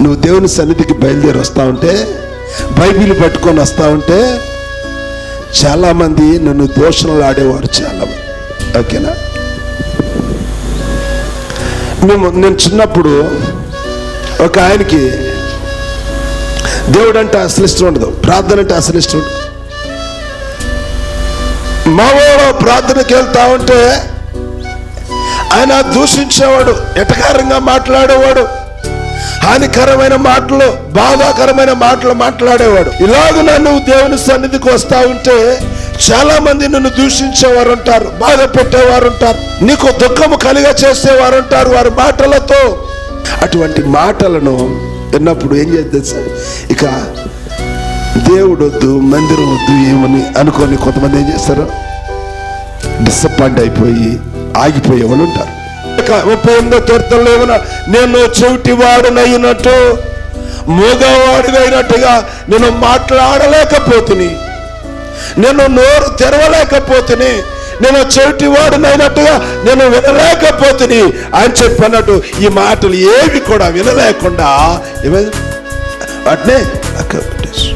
నువ్వు దేవుని సన్నిధికి బయలుదేరి వస్తూ ఉంటే బైబిల్ పట్టుకొని వస్తా ఉంటే చాలామంది నన్ను దోషణలు ఆడేవారు చాలామంది. ఓకేనా? మేము నేను చిన్నప్పుడు ఒక ఆయనకి దేవుడు అంటే అసలు ఇష్టం ఉండదు ప్రార్థన అంటే అసలు ఇష్టం ఉండదు. మా ఊళ్ళో ప్రార్థనకి వెళ్తా ఉంటే ఆయన దూషించేవాడు ఎటకారంగా మాట్లాడేవాడు. హానికరమైన మాటలు బాధాకరమైన మాటలు మాట్లాడేవాడు. ఇలాగ నన్ను దేవుని సన్నిధికి వస్తా ఉంటే చాలా మంది నన్ను దూషించేవారు ఉంటారు బాధ పెట్టేవారు ఉంటారు నీకు దుఃఖము కలిగ చేసేవారు ఉంటారు వారి మాటలతో. అటువంటి మాటలను విన్నప్పుడు ఏం చేద్దాం సార్ ఇక దేవుడు వద్దు మందిరం వద్దు ఏమని అనుకొని కొంతమంది ఏం చేస్తారు? డిసప్పాయింట్ అయిపోయి ఆగిపోయేవాళ్ళు ఉంటారు. ముప్పై ఎనిమిదో కీర్తనలో ఏమన్నా నేను చెవిటి వాడునైనట్టు మూగవాడినైనట్టుగా నేను మాట్లాడలేకపోతుని నేను నోరు తెరవలేకపోతుని నేను చెవిటి వాడునైనట్టుగా నేను వినలేకపోతుని అని చెప్పినట్టు ఈ మాటలు ఏవి కూడా వినలేకుండా ఏమైంది వాటినే అక్కడ పెట్టేసి.